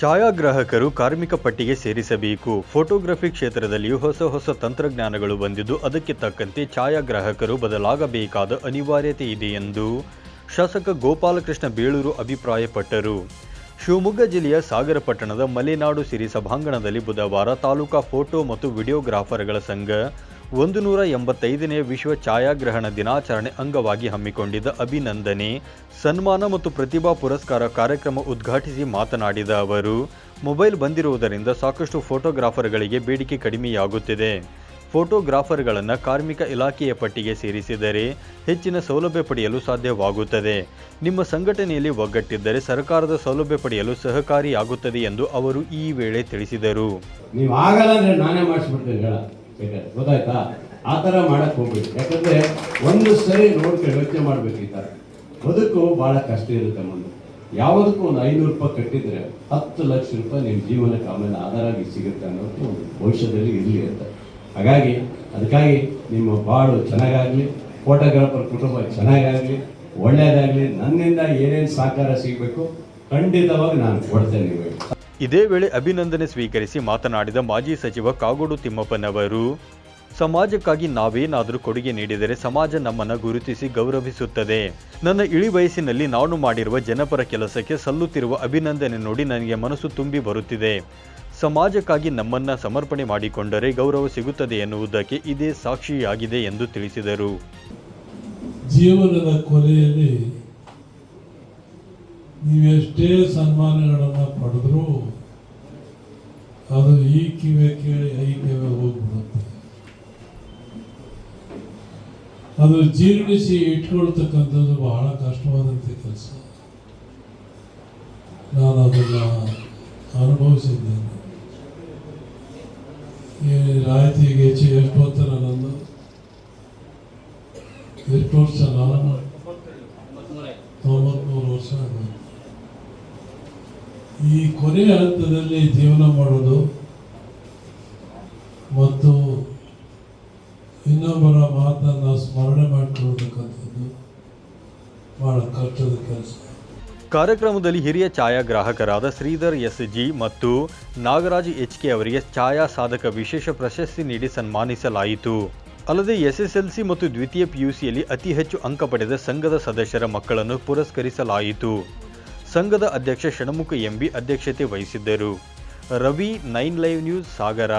ಛಾಯಾಗ್ರಾಹಕರು ಕಾರ್ಮಿಕ ಪಟ್ಟಿಗೆ ಸೇರಿಸಬೇಕು. ಫೋಟೋಗ್ರಫಿ ಕ್ಷೇತ್ರದಲ್ಲಿಯೂ ಹೊಸ ಹೊಸ ತಂತ್ರಜ್ಞಾನಗಳು ಬಂದಿದ್ದು, ಅದಕ್ಕೆ ತಕ್ಕಂತೆ ಛಾಯಾಗ್ರಾಹಕರು ಬದಲಾಗಬೇಕಾದ ಅನಿವಾರ್ಯತೆ ಇದೆ ಎಂದು ಶಾಸಕ ಗೋಪಾಲಕೃಷ್ಣ ಬೇಳೂರು ಅಭಿಪ್ರಾಯಪಟ್ಟರು. ಶಿವಮೊಗ್ಗ ಜಿಲ್ಲೆಯ ಸಾಗರ ಪಟ್ಟಣದ ಮಲೆನಾಡು ಸಿರಿ ಸಭಾಂಗಣದಲ್ಲಿ ಬುಧವಾರ ತಾಲೂಕಾ ಫೋಟೋ ಮತ್ತು ವಿಡಿಯೋಗ್ರಾಫರ್ಗಳ ಸಂಘ ಒಂದು ನೂರ ಎಂಬತ್ತೈದನೇ ವಿಶ್ವ ಛಾಯಾಗ್ರಹಣ ದಿನಾಚರಣೆ ಅಂಗವಾಗಿ ಹಮ್ಮಿಕೊಂಡಿದ್ದ ಅಭಿನಂದನೆ, ಸನ್ಮಾನ ಮತ್ತು ಪ್ರತಿಭಾ ಪುರಸ್ಕಾರ ಕಾರ್ಯಕ್ರಮ ಉದ್ಘಾಟಿಸಿ ಮಾತನಾಡಿದ ಅವರು, ಮೊಬೈಲ್ ಬಂದಿರುವುದರಿಂದ ಸಾಕಷ್ಟು ಫೋಟೋಗ್ರಾಫರ್ಗಳಿಗೆ ಬೇಡಿಕೆ ಕಡಿಮೆಯಾಗುತ್ತಿದೆ. ಫೋಟೋಗ್ರಾಫರ್ಗಳನ್ನು ಕಾರ್ಮಿಕ ಇಲಾಖೆಯ ಪಟ್ಟಿಗೆ ಸೇರಿಸಿದರೆ ಹೆಚ್ಚಿನ ಸೌಲಭ್ಯ ಪಡೆಯಲು ಸಾಧ್ಯವಾಗುತ್ತದೆ. ನಿಮ್ಮ ಸಂಘಟನೆಯಲ್ಲಿ ಒಗ್ಗಟ್ಟಿದ್ದರೆ ಸರ್ಕಾರದ ಸೌಲಭ್ಯ ಪಡೆಯಲು ಸಹಕಾರಿಯಾಗುತ್ತದೆ ಎಂದು ಅವರು ಈ ವೇಳೆ ತಿಳಿಸಿದರು. ನೀವು ಬೇಕಾದ್ರೆ ಗೊತ್ತಾಯ್ತಾ? ಆ ಥರ ಮಾಡಕ್ ಹೋಗ್ಬೇಡಿ. ಯಾಕಂದ್ರೆ ಒಂದು ಸರಿ ನೋಡ್ಕೊಂಡು ಯೋಚನೆ ಮಾಡ್ಬೇಕು ಈ ಬದುಕು ಬಹಳ ಕಷ್ಟ ಇರುತ್ತೆ ಮುಂದೆ ಯಾವುದಕ್ಕೂ ಒಂದು ಐನೂರು ರೂಪಾಯಿ ಕಟ್ಟಿದರೆ ಹತ್ತು ಲಕ್ಷ ರೂಪಾಯಿ ನಿಮ್ಮ ಜೀವನಕ್ಕೆ ಆಮೇಲೆ ಆಧಾರ ಆಗಿ ಸಿಗುತ್ತೆ ಅನ್ನೋದು ಭವಿಷ್ಯದಲ್ಲಿ ಇರಲಿ ಅಂತ. ಹಾಗಾಗಿ ಅದಕ್ಕಾಗಿ ನಿಮ್ಮ ಬಾಳು ಚೆನ್ನಾಗಾಗಲಿ ಫೋಟೋಗ್ರಾಫರ್ ಕುಟುಂಬ ಚೆನ್ನಾಗಾಗಲಿ ಒಳ್ಳೆಯದಾಗಲಿ ನನ್ನಿಂದ ಏನೇನು ಸಹಕಾರ ಸಿಗಬೇಕು ಖಂಡಿತವಾಗಿ ನಾನು ಕೊಡ್ತೇನೆ ನಿಮಗೆ. ಇದೇ ವೇಳೆ ಅಭಿನಂದನೆ ಸ್ವೀಕರಿಸಿ ಮಾತನಾಡಿದ ಮಾಜಿ ಸಚಿವ ಕಾಗೋಡು ತಿಮ್ಮಪ್ಪನವರು, ಸಮಾಜಕ್ಕಾಗಿ ನಾವೇನಾದರೂ ಕೊಡುಗೆ ನೀಡಿದರೆ ಸಮಾಜ ನಮ್ಮನ್ನು ಗುರುತಿಸಿ ಗೌರವಿಸುತ್ತದೆ. ನನ್ನ ಇಳಿ ವಯಸ್ಸಿನಲ್ಲಿ ನಾನು ಮಾಡಿರುವ ಜನಪರ ಕೆಲಸಕ್ಕೆ ಸಲ್ಲುತ್ತಿರುವ ಅಭಿನಂದನೆ ನೋಡಿ ನನಗೆ ಮನಸ್ಸು ತುಂಬಿ ಬರುತ್ತಿದೆ. ಸಮಾಜಕ್ಕಾಗಿ ನಮ್ಮನ್ನ ಸಮರ್ಪಣೆ ಮಾಡಿಕೊಂಡರೆ ಗೌರವ ಸಿಗುತ್ತದೆ ಎನ್ನುವುದಕ್ಕೆ ಇದೇ ಸಾಕ್ಷಿಯಾಗಿದೆ ಎಂದು ತಿಳಿಸಿದರು. ಜೀವನದ ಕೊನೆಯಲ್ಲಿ ನೀವೆಷ್ಟೇ ಸನ್ಮಾನಗಳನ್ನು ಪಡೆದರೂ ಅದು ಈ ಕಿವೆ ಕೇಳಿ ಐ ಕಿವೆ ಹೋಗ್ಬಿಡುತ್ತೆ. ಅದು ಜೀರ್ಣಿಸಿ ಇಟ್ಕೊಳ್ತಕ್ಕಂಥದ್ದು ಬಹಳ ಕಷ್ಟವಾದಂಥ ಕೆಲಸ. ನಾನು ಅದನ್ನು ಅನುಭವಿಸಿದ್ದೇನೆ. ಈ ರಾಯ್ತಿಗೆ ಹೆಚ್ಚು ಎಷ್ಟು ಹೊತ್ತರ ನಂದು. ಎಷ್ಟು ವರ್ಷ ನಾನು ತೊಂಬತ್ಮೂರು ವರ್ಷ ಆಗೋದು ಈ ಕೊನೆಯ ಹಂತದಲ್ಲಿ ಜೀವನ ಮಾಡೋದು ಮತ್ತು ಇನ್ನೊಬ್ಬರ ಮಾತನ್ನು ಸ್ಮರಣೆ ಮಾಡಿಕೊಳ್ಳತಕ್ಕಂಥದ್ದು ಬಹಳ ಕಷ್ಟದ ಕೆಲಸ. ಕಾರ್ಯಕ್ರಮದಲ್ಲಿ ಹಿರಿಯ ಛಾಯಾಗ್ರಾಹಕರಾದ ಶ್ರೀಧರ್ ಎಸ್ ಜಿ ಮತ್ತು ನಾಗರಾಜ್ ಎಚ್ ಕೆ ಅವರಿಗೆ ಛಾಯಾ ಸಾಧಕ ವಿಶೇಷ ಪ್ರಶಸ್ತಿ ನೀಡಿ ಸನ್ಮಾನಿಸಲಾಯಿತು. ಅಲ್ಲದೆ ಎಸ್ಎಸ್ಎಲ್ಸಿ ಮತ್ತು ದ್ವಿತೀಯ ಪಿಯುಸಿಯಲ್ಲಿ ಅತಿ ಹೆಚ್ಚು ಅಂಕ ಪಡೆದ ಸಂಘದ ಸದಸ್ಯರ ಮಕ್ಕಳನ್ನು ಪುರಸ್ಕರಿಸಲಾಯಿತು. ಸಂಘದ ಅಧ್ಯಕ್ಷ ಷಣ್ಮುಖ ಎಂಬಿ ಅಧ್ಯಕ್ಷತೆ ವಹಿಸಿದ್ದರು. Ravi nine live news Sagara.